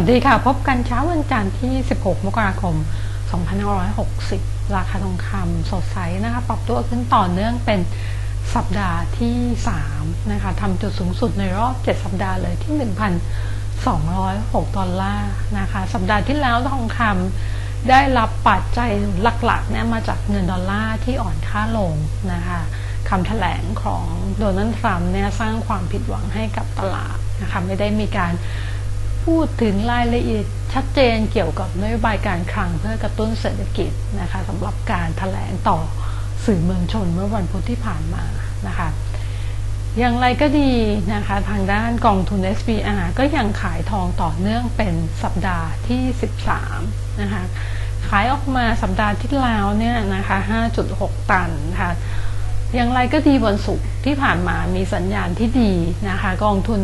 วัสดีค่ะ พบกันเช้าวันจันทร์ที่ 16 มกราคม 2560 ราคาทองคำสดใสนะคะปรับตัวขึ้นต่อเนื่องเป็นสัปดาห์ที่ 3 นะคะทำจุดสูงสุดในรอบ 7 สัปดาห์เลยที่ 1,206 ดอลลาร์นะคะ สัปดาห์ที่แล้วทองคำได้รับปัจจัยหลักๆเนี่ยมาจากเงินดอลลาร์ที่อ่อนค่าลงนะคะคำแถลงของโดนัลด์ทรัมป์เนี่ยสร้างความผิดหวังให้กับตลาดนะคะไม่ได้มีการ พูดถึงรายละเอียดชัดเจนเกี่ยวกับนโยบายการคลังเพื่อกระตุ้นเศรษฐกิจนะคะสำหรับการแถลงต่อสื่อเมืองชนเมื่อวันพุธที่ผ่านมานะคะอย่างไรก็ดีนะคะทางด้านกองทุน SBR ก็ยังขายทองต่อเนื่องเป็นสัปดาห์ที่ 13นะคะขายออกมาสัปดาห์ที่แล้วเนี่ยนะคะ 5.6 ตันนะคะ อย่างไรก็ดีวันศุกร์ที่ผ่านมามีสัญญาณที่ดีนะคะ กองทุน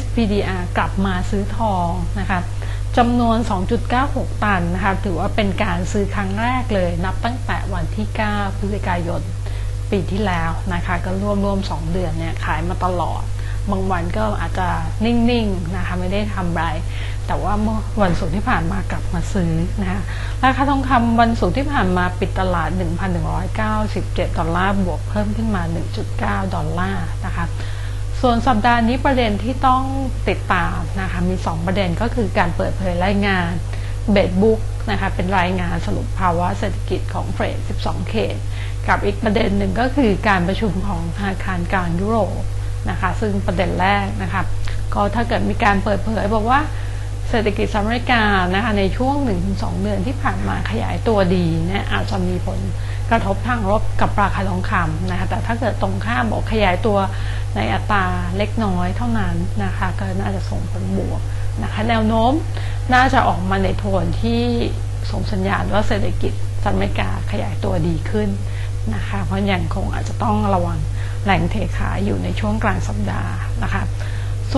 SPDR กลับมาซื้อทองนะคะจำนวน 2.96 ตันนะคะถือว่าเป็นการซื้อครั้งแรกเลย นับตั้งแต่วันที่ 9 พฤศจิกายน ปีที่แล้วนะคะ ก็ร่วมร่วมสองเดือนเนี่ยขายมาตลอด บางวันก็อาจจะนิ่ง ๆ นะคะ ไม่ได้ทำไร แต่ว่าเมื่อวันศุกร์ที่ผ่านมากลับมาซื้อนะคะราคาทองคำวันศุกร์ที่ผ่านมาปิดตลาด 1,197 ดอลลาร์บวกเพิ่มขึ้นมา 1.9 ดอลลาร์นะคะส่วนสัปดาห์นี้ประเด็นที่ต้องติดตามนะคะมี 2 ประเด็นก็คือการเปิดเผยรายงานเบดบุ๊กนะคะเป็นรายงานสรุปภาวะเศรษฐกิจของเฟด 12 เขต กับอีกประเด็นหนึ่งก็คือการประชุมของธนาคารกลางยุโรปนะคะซึ่งประเด็นแรกนะคะก็ถ้าเกิดมีการเปิดเผยบอกว่า เศรษฐกิจสหรัฐอเมริกานะคะในช่วง 1-2 เดือนที่ผ่านมาขยายตัวดีนี่ยอาจจะมีผลกระทบทางลบกับราคาทองคำนะคะแต่ถ้าเกิดตรงข้ามบอกขยายตัวในอัตราเล็กน้อยเท่านั้นนะคะก็น่าจะส่งผลบวกนะคะแนวโน้มน่าจะออกมาในโทนที่ส่งสัญญาณว่าเศรษฐกิจสหรัฐอเมริกาขยายตัวดีขึ้นนะคะเพราะยังคงอาจจะต้องระวังแหล่งเทขายอยู่ในช่วงกลางสัปดาห์นะคะ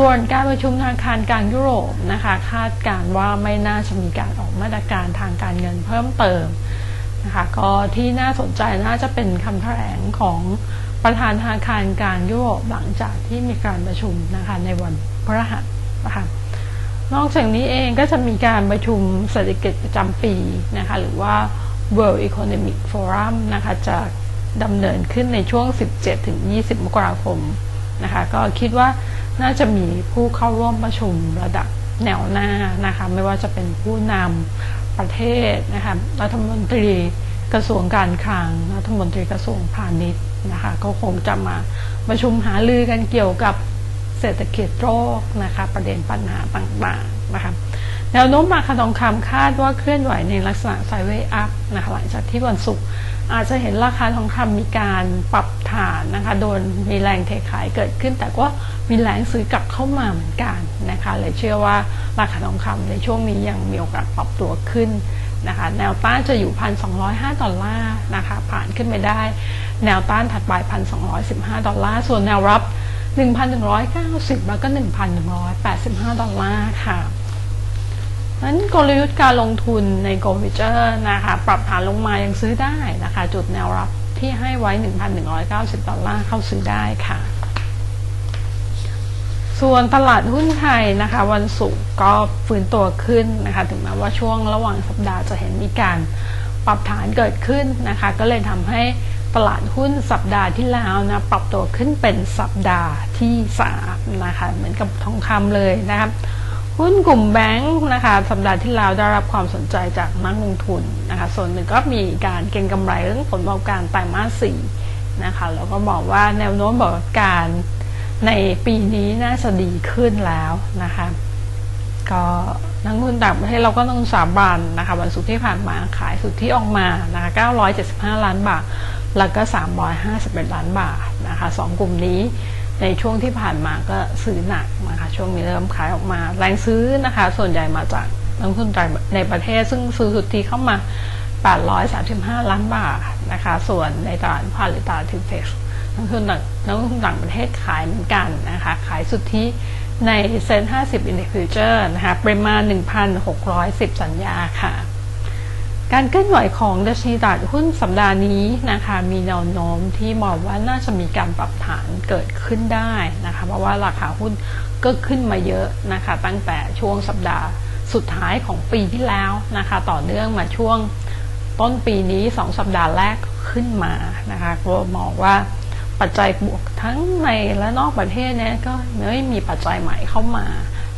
ส่วนการประชุมธนาคารกลางยุโรปนะคะคาดการว่าไม่น่าจะมีการออกมาตรการทางการเงินเพิ่มเติมนะคะก็ที่น่าสนใจน่าจะเป็นคำแถลงของประธานธนาคารกลางยุโรปหลังจากที่มีการประชุมนะคะในวันพฤหัสนะคะนอกจากนี้เองก็จะมีการประชุมเศรษฐกิจประจำปีนะคะหรือว่า World Economic Forum นะคะจะดำเนินขึ้นในช่วง 17ถึง20 มกราคมนะคะก็คิดว่า น่าจะมีผู้เข้าร่วมประชุมระดับแนวหน้านะคะ ไม่ว่าจะเป็นผู้นำประเทศนะคะรัฐมนตรีกระทรวงการคลังรัฐมนตรีกระทรวงพาณิชย์นะคะก็คงจะมาประชุมหาลือกันเกี่ยวกับเศรษฐกิจโลกนะคะประเด็นปัญหาต่างๆนะคะแนวโน้มราคาทองคำคาดว่าเคลื่อนไหวในลักษณะไซด์เวย์อัพนะคะหลังจากที่วันศุกร์ อาจจะเห็นราคาทองคำมีการปรับฐานนะคะ โดนมีแรงเทขายเกิดขึ้น แต่ก็มีแรงซื้อกลับเข้ามาเหมือนกันนะคะเลยเชื่อว่าราคาทองคำในช่วงนี้ยังมีโอกาสปรับตัวขึ้นนะคะแนวต้านจะอยู่ 1,205 ดอลลาร์นะคะผ่านขึ้นไปได้ แนวต้านถัดไป 1,215 ดอลลาร์ ส่วนแนวรับ 1,190 แล้วก็ 1,185 ดอลลาร์ค่ะ นั้นกลยุทธ์การลงทุนใน g o v i g e r นะคะ ปรับฐานลงมายังซื้อได้นะคะ จุดแนวรับที่ให้ไว้ 1,190 ดอลลาร์เข้าซื้อได้ค่ะ ส่วนตลาดหุ้นไทยนะคะ วันศุกร์ก็ฟื้นตัวขึ้นนะคะ ถึงแม้ว่าช่วงระหว่างสัปดาห์จะเห็นมีการปรับฐานเกิดขึ้นนะคะ ก็เลยทำให้ตลาดหุ้นสัปดาห์ที่แล้วนะปรับตัวขึ้นเป็นสัปดาห์ที่3นะคะ เหมือนกับทองคำเลยนะครับ หุ้นกลุ่มแบงค์นะคะสัปดาห์ที่แล้วได้รับความสนใจจากนักลงทุนนะคะส่วนหนึ่งก็มีการเก็งกำไรเรื่องผลประกอบการไตรมาสสี่นะคะแล้วก็บอกว่าแนวโน้มบอกการในปีนี้น่าจะดีขึ้นแล้วนะคะก็นักลงทุนต่างประเทศเราก็ต้องสาบานนะคะวันศุกร์ที่ผ่านมาขายสุดที่ออกมานะคะ975 ล้านบาท แล้วก็ 351 ล้านบาทนะคะสองกลุ่มนี้ ในช่วงที่ผ่านมาก็ซื้อหนักนะคะช่วงนี้เริ่มขายออกมา แรงซื้อนะคะ ส่วนใหญ่มาจากนักลงทุนในประเทศซึ่งซื้อสุทธิเข้ามา 835 ล้านบาทนะคะ ส่วนในตลาดพาลิตาทิเฟกนักทุนต่างนักลงทุนต่างประเทศขายเหมือนกันนะคะ ขายสุทธิในเซ็น50 Index Future นะคะปริมาณ 1,610 สัญญาค่ะ การเคลื่อนไหวของดัชนีตลาดหุ้นสัปดาห์นี้นะคะ มีแนวโน้มที่มองว่าน่าจะมีการปรับฐานเกิดขึ้นได้นะคะ เพราะว่าราคาหุ้นก็ขึ้นมาเยอะนะคะ ตั้งแต่ช่วงสัปดาห์สุดท้ายของปีที่แล้วนะคะ ต่อเนื่องมาช่วงต้นปีนี้ 2 สัปดาห์แรกขึ้นมานะคะก็มองว่าปัจจัยบวกทั้งในและนอกประเทศเนี่ยก็ไม่มีปัจจัยใหม่เข้ามา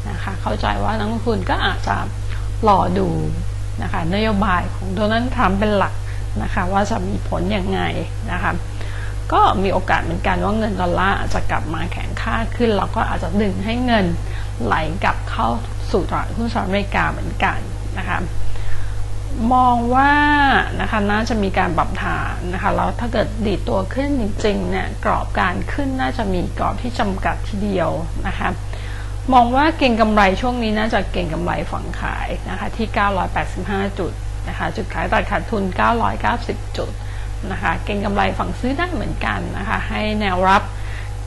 นะคะ เข้าใจว่านักลงทุนก็อาจจะรอดู นะคะนโยบายของโดนัลด์ทรัมป์เป็นหลักนะคะว่าจะมีผลยังไงนะคะก็มีโอกาสเหมือนกันว่าเงินดอลลาร์อาจจะกลับมาแข็งค่าขึ้น แล้วก็อาจจะดึงให้เงินไหลกลับเข้าสู่ตลาดหุ้นสหรัฐอเมริกาเหมือนกันนะคะมองว่านะคะน่าจะมีการปรับฐานนะคะแล้วถ้าเกิดดีตัวขึ้นจริงๆเนี่ยกรอบการขึ้นน่าจะมีกรอบที่จำกัดทีเดียวนะคะ มองว่าเก่งกำไรช่วงนี้น่าจะเก่งกำไรฝั่งขายนะคะที่ 985 จุดนะคะจุดขายตัดขาดทุน 990 จุดนะคะเก่งกำไรฝั่งซื้อได้เหมือนกันนะคะให้แนวรับ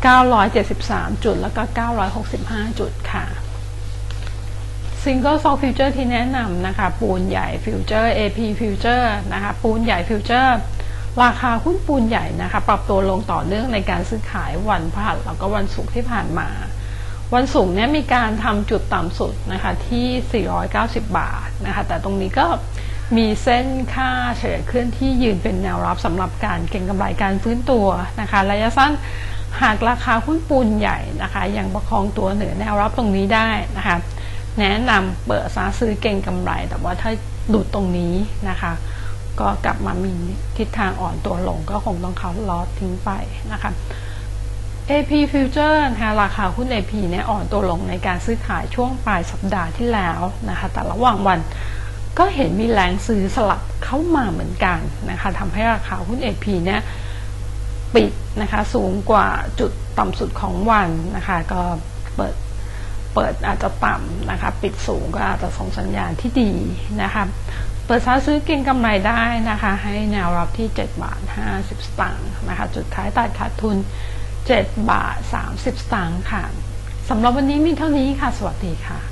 973 จุดแล้วก็ 965 จุดค่ะซิงเกิลซอฟฟิวเจอร์ที่แนะนำนะคะปูนใหญ่ฟิวเจอร์ AP ฟิวเจอร์นะคะปูนใหญ่ฟิวเจอร์ราคาหุ้นปูนใหญ่นะคะปรับตัวลงต่อเนื่องในการซื้อขายวันพฤหัสแล้วก็วันศุกร์ที่ผ่านมา วันศุกร์เนี่ยมีการทำจุดต่ำสุดนะคะที่ 490 บาทนะคะแต่ตรงนี้ก็มีเส้นค่าเฉลี่ยเคลื่อนที่ยืนเป็นแนวรับสำหรับการเก็งกำไรการฟื้นตัวนะคะระยะสั้นหากราคาหุ้นปูนใหญ่นะคะยังประคองตัวเหนือแนวรับตรงนี้ได้นะคะแนะนำเปิดซาซื้อเก่งกำไร แต่ว่าถ้าหลุดตรงนี้นะคะ ก็กลับมามีทิศทางอ่อนตัวลงก็คงต้องเขาลอสทิ้งไปนะคะ AP Future นะคะราคาหุ้น AP เนี่ยอ่อนตัวลงในการซื้อขายช่วงปลายสัปดาห์ที่แล้วนะคะ แต่ระหว่างวันก็เห็นมีแรงซื้อสลับเข้ามาเหมือนกันนะคะทำให้ราคาหุ้น AP เนี่ยปิดนะคะสูงกว่าจุดต่ำสุดของวันนะคะก็เปิดเปิดอาจจะต่ำนะคะปิดสูงก็อาจจะส่งสัญญาณที่ดีนะคะเปิดซ้าซื้อเก็งกำไรได้นะคะให้แนวรับที่ 7 บาท 50 สตางค์นะคะจุดขายตัดขาดทุน 7บาท30สตางค์ค่ะสำหรับวันนี้มีเท่านี้ค่ะ สวัสดีค่ะ